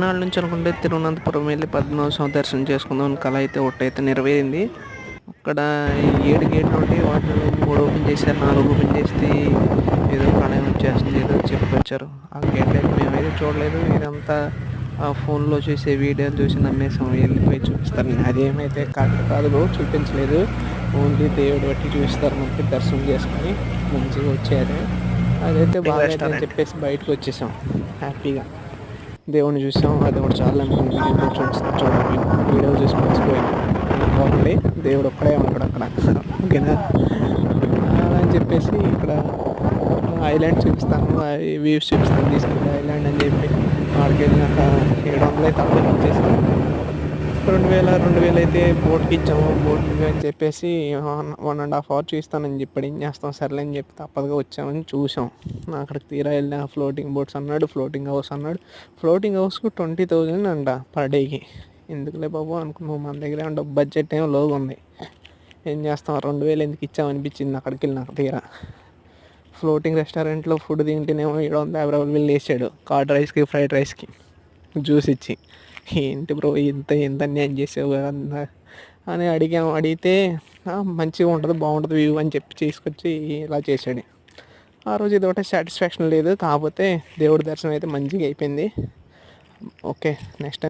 నాళ్ళ నుంచి అనుకుంటే తిరువనంతపురం వెళ్ళి పద్మనాభస్వామి దర్శనం చేసుకుందాం అని కళ అయితే ఒకటైతే నెరవేరింది. అక్కడ ఏడు గేట్లు ఉంటే వాటిలో మూడు ఓపెన్ చేశారు నాలుగు ఓపెన్ చేస్తే ఏదో ప్రళయం వచ్చేస్తుంది ఏదో చెప్పొచ్చారు ఆ గేట్లు అయితే మేమైతే చూడలేదు. ఇదంతా ఆ ఫోన్లో చూసే వీడియోలు చూసి నమ్మేసాం వెళ్ళిపోయి చూపిస్తారు అదేమైతే కాదు కాదు చూపించలేదు. ఓన్లీ దేవుడు బట్టి చూపిస్తారు మనకి దర్శనం చేసుకొని మంచిగా వచ్చేది అదైతే బాగా చెప్పేసి బయటకు వచ్చేసాం. హ్యాపీగా. దేవుడిని చూసాం. అది ఒకటి చాలా అనుకుని చూడండి వీడియో చూసి మర్చిపోయాను. బాగుంది. దేవుడు ఒక్కడే ఉంటాడు అక్కడ. ఓకేనా? అలా అని చెప్పేసి ఇక్కడ ఐలాండ్ చూపిస్తాను. వ్యూస్ చూపిస్తాను. తీసుకెళ్ళి ఐలాండ్ అని చెప్పి వాడికి వెళ్ళినాక ఏడు వందలు అయితే అప్పుడు ఇచ్చేసాం రెండు వేల రెండు వేలు అయితే బోట్కి ఇచ్చాము. బోట్కి అని చెప్పేసి one one and half hour చూస్తానని చెప్పాడు. ఏం చేస్తాం? సర్లే అని చెప్పి తప్పదుగా వచ్చామని చూసాం. అక్కడికి తీరా వెళ్ళిన ఫ్లోటింగ్ బోట్స్ అన్నాడు ఫ్లోటింగ్ హౌస్ అన్నాడు. ఫ్లోటింగ్ హౌస్కు ట్వంటీ థౌజండ్ అంట పర్ డేకి ఎందుకులే బాబు? అనుకున్నాం మన దగ్గర ఏమో బడ్జెట్ ఏమో లోగా ఉంది. ఏం చేస్తాం? రెండు వేలు ఎందుకు ఇచ్చామనిపించింది అక్కడికి వెళ్ళినాక తీరా. ఫ్లోటింగ్ రెస్టారెంట్లో ఫుడ్ తింటేనేమో ఏడు వందల యాభై రూపాయలు వేసాడు కార్డ్ రైస్కి ఫ్రైడ్ రైస్కి జ్యూస్ ఇచ్చి. ఏంటి బ్రో? ఇంత ఎంత అన్యాయం చేసావు కదా అని అడిగాము అడిగితే మంచిగా ఉంటుంది బాగుంటుంది వ్యూ అని చెప్పి తీసుకొచ్చి ఇలా చేశాడు. ఆ రోజు ఇది ఒకటే సాటిస్ఫాక్షన్ లేదు. కాకపోతే దేవుడి దర్శనం అయితే మంచిగా అయిపోయింది. Okay next time